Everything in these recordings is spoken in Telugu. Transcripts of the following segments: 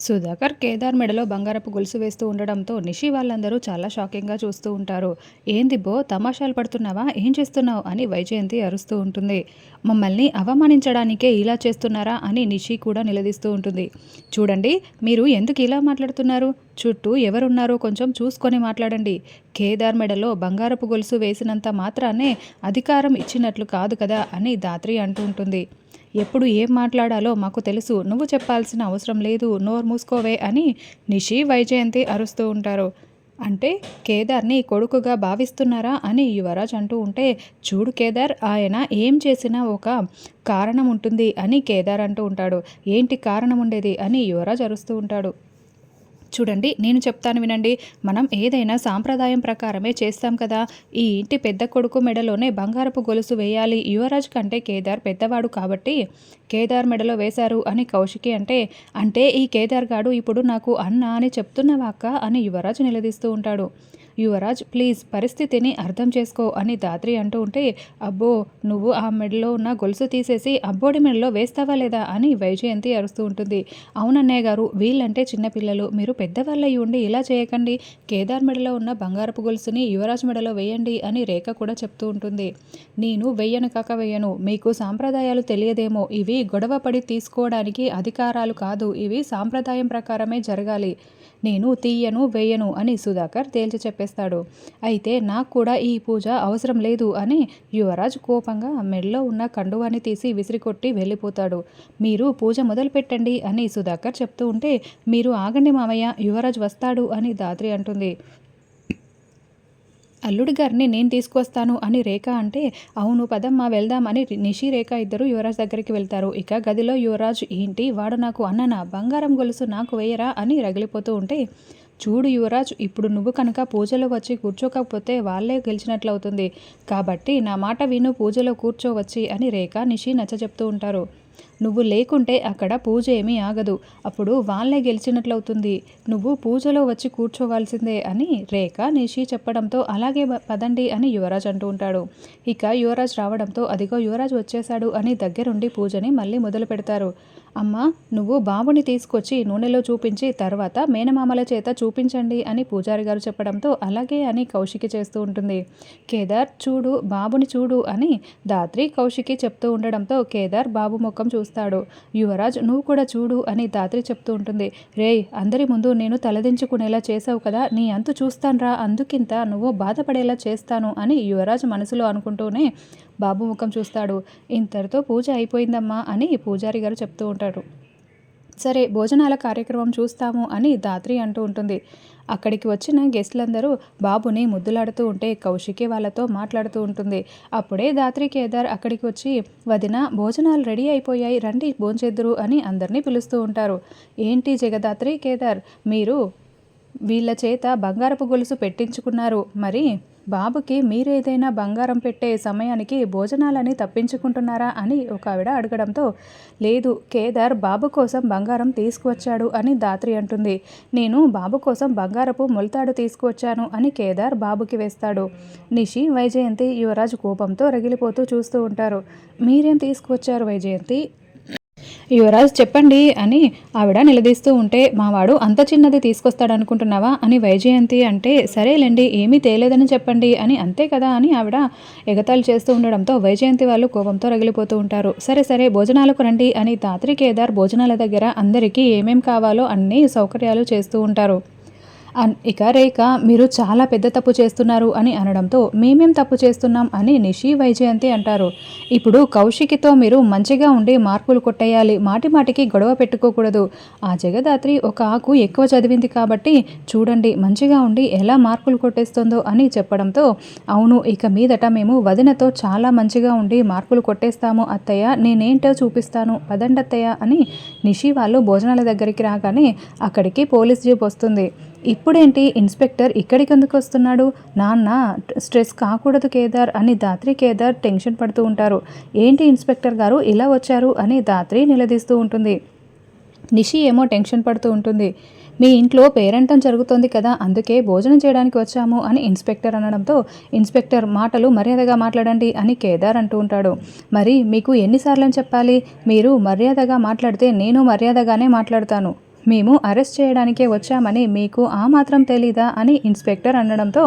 సుధాకర్ కేదార్ మెడలో బంగారపు గొలుసు వేస్తూ ఉండడంతో నిషి వాళ్ళందరూ చాలా షాకింగ్గా చూస్తూ ఉంటారు. ఏంది బో తమాషాలు పడుతున్నావా? ఏం చేస్తున్నావు? అని వైజయంతి అరుస్తూ ఉంటుంది. మమ్మల్ని అవమానించడానికే ఇలా చేస్తున్నారా? అని నిషి కూడా నిలదీస్తూ ఉంటుంది. చూడండి మీరు ఎందుకు ఇలా మాట్లాడుతున్నారు? చుట్టూ ఎవరున్నారో కొంచెం చూసుకొని మాట్లాడండి. కేదార్ మెడలో బంగారపు గొలుసు వేసినంత మాత్రానే అధికారం ఇచ్చినట్లు కాదు కదా? అని దాత్రి అంటూ ఉంటుంది. ఎప్పుడు ఏం మాట్లాడాలో మాకు తెలుసు. నువ్వు చెప్పాల్సిన అవసరం లేదు. నోరు మూసుకోవే అని నిషి వైజయంతి అరుస్తూ ఉంటారు. అంటే కేదార్ని కొడుకుగా భావిస్తున్నారా అని యువరాజ్ అంటూ ఉంటే చూడు కేదార్ ఆయన ఏం చేసినా ఒక కారణం ఉంటుంది అని కేదార్ అంటూ ఉంటాడు. ఏంటి కారణం ఉండేది అని యువరాజ్ అరుస్తూ ఉంటాడు. చూడండి నేను చెప్తాను వినండి. మనం ఏదైనా సాంప్రదాయం ప్రకారమే చేస్తాం కదా. ఈ ఇంటి పెద్ద కొడుకు మెడలోనే బంగారపు గొలుసు వేయాలి. యువరాజ్ కంటే కేదార్ పెద్దవాడు కాబట్టి కేదార్ మెడలో వేశారు అని కౌశికి అంటే అంటే ఈ కేదార్ గాడు ఇప్పుడు నాకు అన్న అని చెప్తున్నావాక్క అని యువరాజ్ నిలదీస్తూ ఉంటాడు. యువరాజ్ ప్లీజ్ పరిస్థితిని అర్థం చేసుకో అని దాత్రి అంటూ ఉంటే అబ్బో నువ్వు ఆ మెడలో ఉన్న గొలుసు తీసేసి అబ్బోడి మెడలో వేస్తావా లేదా? అని వైజయంతి అరుస్తూ ఉంటుంది. అవునన్నయ్య గారు వీళ్ళంటే చిన్నపిల్లలు మీరు పెద్దవాళ్ళయి ఉండి ఇలా చేయకండి. కేదార్ మెడలో ఉన్న బంగారపు గొలుసుని యువరాజ్ మెడలో వేయండి అని రేఖ కూడా చెప్తూ ఉంటుంది. నేను వెయ్యను కాక వెయ్యను మీకు సాంప్రదాయాలు తెలియదేమో. ఇవి గొడవ పడి తీసుకోవడానికి అధికారాలు కాదు. ఇవి సాంప్రదాయం ప్రకారమే జరగాలి. నేను తీయను వేయను అని సుధాకర్ తేల్చి చెప్పేస్తాడు. అయితే నాకు కూడా ఈ పూజ అవసరం లేదు అని యువరాజ్ కోపంగా మెడలో ఉన్న కండువాన్ని తీసి విసిరికొట్టి వెళ్ళిపోతాడు. మీరు పూజ మొదలు పెట్టండి అని సుధాకర్ చెప్తూ ఉంటే మీరు ఆగండి మామయ్య యువరాజ్ వస్తాడు అని దాత్రి అంటుంది. అల్లుడి గారిని నేను తీసుకొస్తాను అని రేఖ అంటే అవును పదమ్మా వెళ్దాం అని నిషి రేఖ ఇద్దరు యువరాజ్ దగ్గరికి వెళ్తారు. ఇక గదిలో యువరాజ్ ఏంటి? వాడు నాకు అన్ననా? బంగారం గొలుసు నాకు వేయరా? అని రగిలిపోతూ ఉంటే చూడు యువరాజ్ ఇప్పుడు నువ్వు కనుక పూజలో వచ్చి కూర్చోకపోతే వాళ్ళే గెలిచినట్లవుతుంది. కాబట్టి నా మాట విను పూజలో కూర్చోవచ్చి అని రేఖ నిషి నచ్చ చెప్తూ ఉంటారు. నువ్వు లేకుంటే అక్కడ పూజ ఏమీ ఆగదు. అప్పుడు వాళ్ళే గెలిచినట్లవుతుంది. నువ్వు పూజలో వచ్చి కూర్చోవాల్సిందే అని రేఖ నిషి చెప్పడంతో అలాగే పదండి అని యువరాజ్ అంటూ ఉంటాడు. ఇక యువరాజ్ రావడంతో అదిగో యువరాజ్ వచ్చేశాడు అని దగ్గరుండి పూజని మళ్ళీ మొదలు పెడతారు. అమ్మ నువ్వు బాబుని తీసుకొచ్చి నూనెలో చూపించి తర్వాత మేనమామల చేత చూపించండి అని పూజారి గారు చెప్పడంతో అలాగే అని కౌశికి చేస్తూ ఉంటుంది. కేదార్ చూడు బాబుని చూడు అని దాత్రి కౌశికి చెప్తూ ఉండడంతో కేదార్ బాబు ముఖం చూస్తాడు. యువరాజ్ నువ్వు కూడా చూడు అని దాత్రి చెప్తూ ఉంటుంది. రే అందరి ముందు నేను తలదించుకునేలా చేసావు కదా నీ అంతు చూస్తాన్రా అందుకింత నువ్వు బాధపడేలా చేస్తాను అని యువరాజ్ మనసులో అనుకుంటూనే బాబు ముఖం చూస్తాడు. ఇంతటితో పూజ అయిపోయిందమ్మా అని పూజారి గారు చెప్తూ ఉంటారు. సరే భోజనాల కార్యక్రమం చూస్తాము అని దాత్రి అంటూ ఉంటుంది. అక్కడికి వచ్చిన గెస్టులందరూ బాబుని ముద్దులాడుతూ ఉంటే కౌశికి వాళ్ళతో మాట్లాడుతూ ఉంటుంది. అప్పుడే దాత్రి కేదార్ అక్కడికి వచ్చి వదిన భోజనాలు రెడీ అయిపోయాయి రండి భోంచేద్దురు అని అందరినీ పిలుస్తూ ఉంటారు. ఏంటి జగదాత్రి కేదార్ మీరు వీళ్ళ చేత బంగారపు గొలుసు పెట్టించుకున్నారు. మరి బాబుకి మీరేదైనా బంగారం పెట్టే సమయానికి భోజనాలని తప్పించుకుంటున్నారా అని ఒక ఆవిడ అడగడంతో లేదు కేదార్ బాబు కోసం బంగారం తీసుకువచ్చాడు అని దాత్రి అంటుంది. నేను బాబు కోసం బంగారపు మొలతాడు తీసుకువచ్చాను అని కేదార్ బాబుకి వేస్తాడు. నిషి వైజయంతి యువరాజు కోపంతో రగిలిపోతూ చూస్తూ ఉంటారు. మీరేం తీసుకువచ్చారు వైజయంతి? యువరాజ్ చెప్పండి అని ఆవిడ నిలదీస్తూ ఉంటే మావాడు అంత చిన్నది తీసుకొస్తాడనుకుంటున్నావా? అని వైజయంతి అంటే సరేలేండి ఏమీ తేలేదని చెప్పండి అని అంతే కదా అని ఆవిడ ఎగతాళి చేస్తూ ఉండడంతో వైజయంతి వాళ్ళు కోపంతో రగిలిపోతూ ఉంటారు. సరే సరే భోజనాలకు రండి అని తాత్రి కేదార్ భోజనాల దగ్గర అందరికీ ఏమేం కావాలో అన్ని సౌకర్యాలు చేస్తూ ఉంటారు. ఇక రేఖ మీరు చాలా పెద్ద తప్పు చేస్తున్నారు అని అనడంతో మేమేం తప్పు చేస్తున్నాం అని నిషి వైజయంతి అంటారు. ఇప్పుడు కౌశికితో మీరు మంచిగా ఉండి మార్కులు కొట్టేయాలి మాటి మాటికి గొడవ పెట్టుకోకూడదు. ఆ జగదాత్రి ఒక ఆకు ఎక్కువ చదివింది కాబట్టి చూడండి మంచిగా ఉండి ఎలా మార్కులు కొట్టేస్తుందో అని చెప్పడంతో అవును ఇక మీదట మేము వదినతో చాలా మంచిగా ఉండి మార్కులు కొట్టేస్తాము అత్తయ్య నేనేంటో చూపిస్తాను పదండత్తయ్య అని నిషి వాళ్ళు భోజనాల దగ్గరికి రాగానే అక్కడికి పోలీస్ జీప్ వస్తుంది. ఇప్పుడేంటి ఇన్స్పెక్టర్ ఇక్కడికి ఎందుకు వస్తున్నాడు? నాన్న స్ట్రెస్ కాకూడదు కేదార్ అని దాత్రి కేదార్ టెన్షన్ పడుతూ ఉంటారు. ఏంటి ఇన్స్పెక్టర్ గారు ఇలా వచ్చారు అని దాత్రి నిలదీస్తూ ఉంటుంది. నిషి ఏమో టెన్షన్ పడుతూ ఉంటుంది. మీ ఇంట్లో పేరెంటం జరుగుతోంది కదా అందుకే భోజనం చేయడానికి వచ్చాము అని ఇన్స్పెక్టర్ అనడంతో ఇన్స్పెక్టర్ మాటలు మర్యాదగా మాట్లాడండి అని కేదార్ అంటూ ఉంటాడు. మరి మీకు ఎన్నిసార్లు చెప్పాలి? మీరు మర్యాదగా మాట్లాడితే నేను మర్యాదగానే మాట్లాడతాను. మేము అరెస్ట్ చేయడానికే వచ్చామని మీకు ఆ మాత్రం తెలీదా అని ఇన్స్పెక్టర్ అనడంతో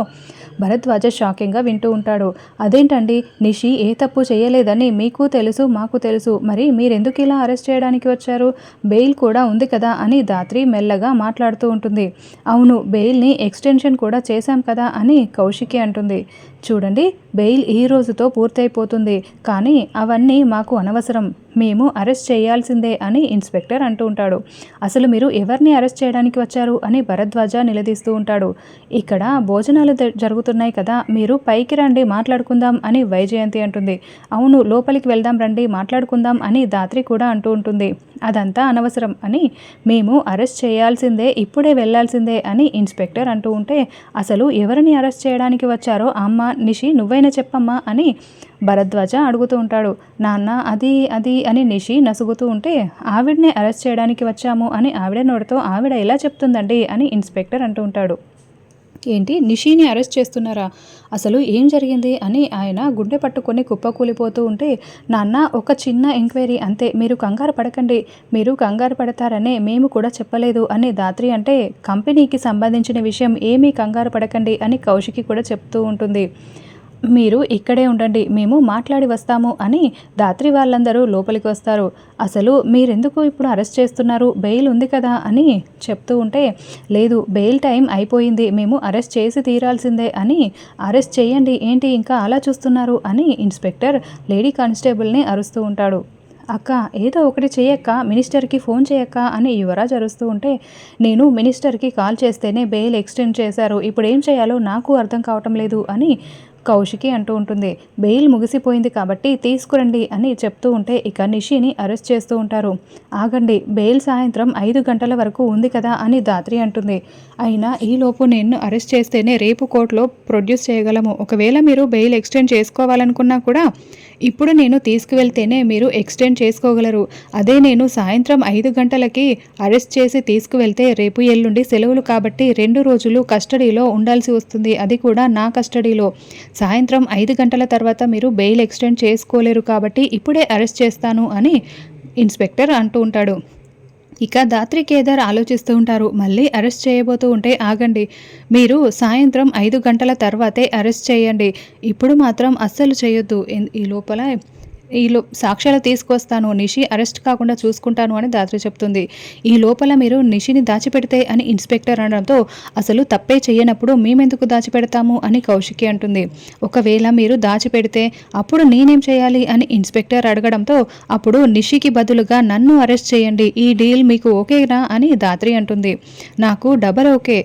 భరద్వాజ షాకింగ్గా వింటూ ఉంటాడు. అదేంటండి? నిషి ఏ తప్పు చేయలేదని మీకు తెలుసు మాకు తెలుసు. మరి మీరెందుకు ఇలా అరెస్ట్ చేయడానికి వచ్చారు? బెయిల్ కూడా ఉంది కదా అని దాత్రి మెల్లగా మాట్లాడుతూ ఉంటుంది. అవును బెయిల్ని ఎక్స్టెన్షన్ కూడా చేశాం కదా అని కౌశికి అంటుంది. చూడండి బెయిల్ ఈ రోజుతో పూర్తయిపోతుంది. కానీ అవన్నీ మాకు అనవసరం. మేము అరెస్ట్ చేయాల్సిందే అని ఇన్స్పెక్టర్ అంటూ ఉంటాడు. అసలు మీరు ఎవరిని అరెస్ట్ చేయడానికి వచ్చారు అని భరద్వాజ నిలదీస్తూ ఉంటాడు. ఇక్కడ భోజనాలు జరుగుతున్నాయి కదా మీరు పైకి రండి మాట్లాడుకుందాం అని వైజయంతి అంటుంది. అవును లోపలికి వెళ్దాం రండి మాట్లాడుకుందాం అని దాత్రి కూడా అంటూ ఉంటుంది. అదంతా అనవసరం అని మేము అరెస్ట్ చేయాల్సిందే ఇప్పుడే వెళ్ళాల్సిందే అని ఇన్స్పెక్టర్ అంటూ ఉంటే అసలు ఎవరిని అరెస్ట్ చేయడానికి వచ్చారో అమ్మ నిషి నువ్వైనా చెప్పమ్మా అని భరద్వాజ అడుగుతూ ఉంటాడు. నాన్న అది అది అని నిషి నసుగుతూ ఉంటే ఆవిడనే అరెస్ట్ చేయడానికి వచ్చాము అని ఆవిడ నోటితో ఆవిడ ఎలా చెప్తుందండి అని ఇన్స్పెక్టర్ అంటూ ఉంటాడు. ఏంటి? నిషిని అరెస్ట్ చేస్తున్నారా? అసలు ఏం జరిగింది అని ఆయన గుండె పట్టుకొని కుప్పకూలిపోతూ ఉంటే నాన్న ఒక చిన్న ఎంక్వైరీ అంతే. మీరు కంగారు పడకండి. మీరు కంగారు పడతారనే మేము కూడా చెప్పలేదు అని దాత్రి అంటే కంపెనీకి సంబంధించిన విషయం ఏమీ కంగారు పడకండి అని కౌశికి కూడా చెప్తూ ఉంటుంది. మీరు ఇక్కడే ఉండండి మేము మాట్లాడి వస్తాము అని దాత్రి వాళ్ళందరూ లోపలికి వస్తారు. అసలు మీరెందుకు ఇప్పుడు అరెస్ట్ చేస్తున్నారు? బెయిల్ ఉంది కదా అని చెప్తూ ఉంటే లేదు బెయిల్ టైం అయిపోయింది మేము అరెస్ట్ చేసి తీరాల్సిందే అని అరెస్ట్ చేయండి ఏంటి ఇంకా అలా చూస్తున్నారు అని ఇన్స్పెక్టర్ లేడీ కానిస్టేబుల్ని అరుస్తూ ఉంటాడు. అక్క ఏదో ఒకటి చేయక్క మినిస్టర్కి ఫోన్ చేయక్క అని యువరాజ్ అరుస్తూ ఉంటే నేను మినిస్టర్కి కాల్ చేస్తేనే బెయిల్ ఎక్స్టెండ్ చేశారు ఇప్పుడు ఏం చేయాలో నాకు అర్థం కావటం లేదు అని కౌశికి అంటూ ఉంటుంది. బెయిల్ ముగిసిపోయింది కాబట్టి తీసుకురండి అని చెప్తూ ఉంటే ఇక నిషిని అరెస్ట్ చేస్తూ ఉంటారు. ఆగండి బెయిల్ సాయంత్రం ఐదు గంటల వరకు ఉంది కదా అని దాత్రి అంటుంది. అయినా ఈలోపు నేను అరెస్ట్ చేస్తేనే రేపు కోర్టులో ప్రొడ్యూస్ చేయగలము. ఒకవేళ మీరు బెయిల్ ఎక్స్టెండ్ చేసుకోవాలనుకున్నా కూడా ఇప్పుడు నేను తీసుకువెళ్తేనే మీరు ఎక్స్టెండ్ చేసుకోగలరు. అదే నేను సాయంత్రం ఐదు గంటలకి అరెస్ట్ చేసి తీసుకువెళ్తే రేపు ఎల్లుండి సెలవులు కాబట్టి రెండు రోజులు కస్టడీలో ఉండాల్సి వస్తుంది. అది కూడా నా కస్టడీలో. సాయంత్రం ఐదు గంటల తర్వాత మీరు బెయిల్ ఎక్స్టెండ్ చేసుకోలేరు కాబట్టి ఇప్పుడే అరెస్ట్ చేస్తాను అని ఇన్స్పెక్టర్ అంటూ ఉంటాడు. ఇక దాత్రి కేదార్ ఆలోచిస్తూ ఉంటారు మళ్ళీ అరెస్ట్ చేయబోతూ ఉంటే ఆగండి. మీరు సాయంత్రం ఐదు గంటల తర్వాతే అరెస్ట్ చేయండి. ఇప్పుడు మాత్రం అస్సలు చేయొద్దు. ఈ లోపల ఈ లో సాక్ష్యాలు తీసుకొస్తాను నిషి అరెస్ట్ కాకుండా చూసుకుంటాను అని దాత్రి చెప్తుంది. ఈ లోపల మీరు నిషిని దాచిపెడితే అని ఇన్స్పెక్టర్ అనడంతో అసలు తప్పే చేయనప్పుడు మేమెందుకు దాచిపెడతాము అని కౌశికి అంటుంది. ఒకవేళ మీరు దాచిపెడితే అప్పుడు నేనేం చేయాలి అని ఇన్స్పెక్టర్ అడగడంతో అప్పుడు నిషికి బదులుగా నన్ను అరెస్ట్ చేయండి ఈ డీల్ మీకు ఓకేనా అని దాత్రి అంటుంది. నాకు డబల్ ఓకే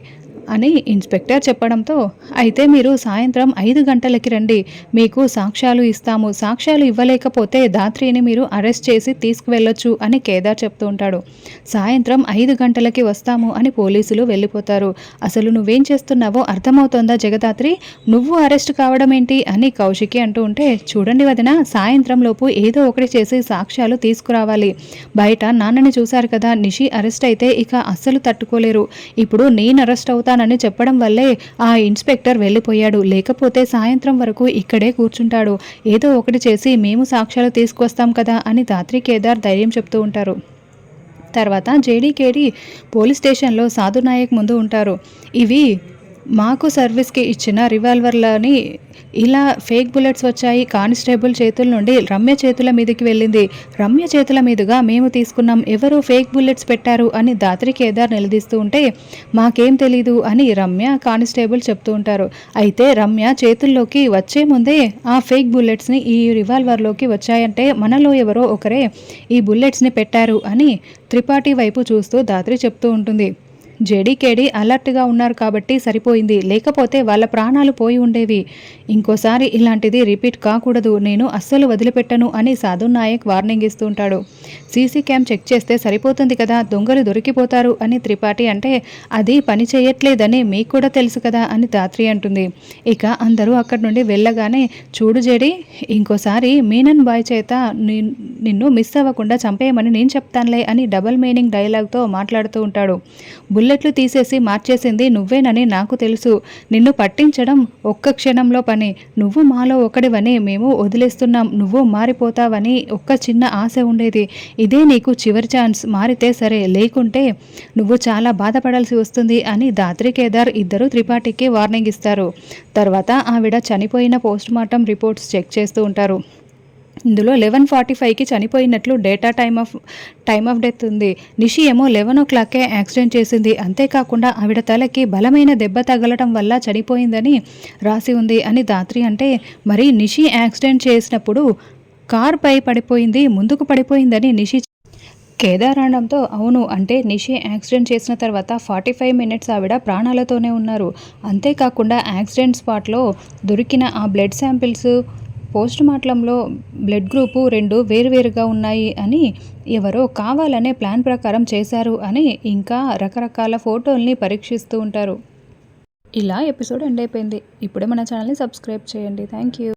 అని ఇన్స్పెక్టర్ చెప్పడంతో అయితే మీరు సాయంత్రం ఐదు గంటలకి రండి. మీకు సాక్ష్యాలు ఇస్తాము. సాక్ష్యాలు ఇవ్వలేకపోతే దాత్రిని మీరు అరెస్ట్ చేసి తీసుకువెళ్ళొచ్చు అని కేదార్ చెప్తూ ఉంటాడు. సాయంత్రం ఐదు గంటలకి వస్తాము అని పోలీసులు వెళ్ళిపోతారు. అసలు నువ్వేం చేస్తున్నావో అర్థమవుతోందా జగదాత్రి? నువ్వు అరెస్ట్ కావడం ఏంటి? అని కౌశికి అంటూ ఉంటే చూడండి వదిన సాయంత్రం లోపు ఏదో ఒకటి చేసి సాక్ష్యాలు తీసుకురావాలి. బయట నాన్నని చూశారు కదా నిషి అరెస్ట్ అయితే ఇక అస్సలు తట్టుకోలేరు. ఇప్పుడు నేను అరెస్ట్ అవుతాను. చేస్తానని చెప్పడం వల్లే ఆ ఇన్స్పెక్టర్ వెళ్ళిపోయాడు. లేకపోతే సాయంత్రం వరకు ఇక్కడే కూర్చుంటాడు. ఏదో ఒకటి చేసి మేము సాక్ష్యాలు తీసుకొస్తాం కదా అని దాత్రి కేదార్ ధైర్యం చెప్తూ ఉంటారు. తర్వాత జేడీకేడి పోలీస్ స్టేషన్లో సాధు నాయక్ ముందు ఉంటారు. ఇవి మాకు సర్వీస్కి ఇచ్చిన రివాల్వర్లని ఇలా ఫేక్ బుల్లెట్స్ వచ్చాయి. కానిస్టేబుల్ చేతుల నుండి రమ్య చేతుల మీదకి వెళ్ళింది. రమ్య చేతుల మీదుగా మేము తీసుకున్నాం. ఎవరు ఫేక్ బుల్లెట్స్ పెట్టారు అని దాత్రి కేదార్ నిలదీస్తూ ఉంటే మాకేం తెలీదు అని రమ్య కానిస్టేబుల్ చెప్తూ ఉంటారు. అయితే రమ్య చేతుల్లోకి వచ్చే ముందే ఆ ఫేక్ బుల్లెట్స్ని ఈ రివాల్వర్లోకి వచ్చాయంటే మనలో ఎవరో ఒకరే ఈ బుల్లెట్స్ని పెట్టారు అని త్రిపాఠి వైపు చూస్తూ దాత్రి చెప్తూ ఉంటుంది. జేడీకేడీ అలర్ట్గా ఉన్నారు కాబట్టి సరిపోయింది. లేకపోతే వాళ్ళ ప్రాణాలు పోయి ఉండేవి. ఇంకోసారి ఇలాంటిది రిపీట్ కాకూడదు. నేను అస్సలు వదిలిపెట్టను అని సాధు నాయక్ వార్నింగ్ ఇస్తూ ఉంటాడు. సీసీ క్యామ్ చెక్ చేస్తే సరిపోతుంది కదా దొంగలు దొరికిపోతారు అని త్రిపాఠి అంటే అది పని చేయట్లేదని మీకు కూడా తెలుసు కదా అని తాత్రి అంటుంది. ఇక అందరూ అక్కడి నుండి వెళ్ళగానే చూడు జేడి ఇంకోసారి మీనన్ బాయ్ చేత నిన్ను మిస్ అవ్వకుండా చంపేయమని నేను చెప్తానులే అని డబల్ మీనింగ్ డైలాగ్తో మాట్లాడుతూ ఉంటాడు. బుల్లెట్లు తీసేసి మార్చేసింది నువ్వేనని నాకు తెలుసు. నిన్ను పట్టించడం ఒక్క క్షణంలో పని. నువ్వు మాలో ఒకడివని మేము వదిలేస్తున్నాం. నువ్వు మారిపోతావని ఒక్క చిన్న ఆశ ఉండేది. ఇదే నీకు చివరి ఛాన్స్. మారితే సరే లేకుంటే నువ్వు చాలా బాధపడాల్సి వస్తుంది అని దాత్రి కేదార్ ఇద్దరు త్రిపాఠికి వార్నింగ్ ఇస్తారు. తర్వాత ఆవిడ చనిపోయిన పోస్ట్ మార్టం రిపోర్ట్స్ చెక్ చేస్తూ ఉంటారు. ఇందులో లెవెన్ ఫార్టీ ఫైవ్కి చనిపోయినట్లు data time of time of death ఉంది. నిషి ఏమో లెవెన్ ఓ క్లాక్కే యాక్సిడెంట్ చేసింది. అంతేకాకుండా ఆవిడ తలకి బలమైన దెబ్బ తగలటం వల్ల చనిపోయిందని రాసి ఉంది అని దాత్రి అంటే మరి నిషి యాక్సిడెంట్ చేసినప్పుడు కార్ పై పడిపోయింది ముందుకు పడిపోయిందని నిషి కేదారాణంతో అవును అంటే నిషి యాక్సిడెంట్ చేసిన తర్వాత ఫార్టీ ఫైవ్ మినిట్స్ ఆవిడ ప్రాణాలతోనే ఉన్నారు. అంతేకాకుండా యాక్సిడెంట్ స్పాట్లో దొరికిన ఆ బ్లడ్ శాంపిల్స్ పోస్ట్ మార్టంలో బ్లడ్ గ్రూపు రెండు వేరువేరుగా ఉన్నాయి అని ఎవరో కావాలనే ప్లాన్ ప్రకారం చేశారు అని ఇంకా రకరకాల ఫోటోల్ని పరీక్షిస్తూ ఉంటారు. ఇలా ఎపిసోడ్ ఎండ్ అయిపోయింది. ఇప్పుడే మన ఛానల్ని సబ్స్క్రైబ్ చేయండి. Thank you.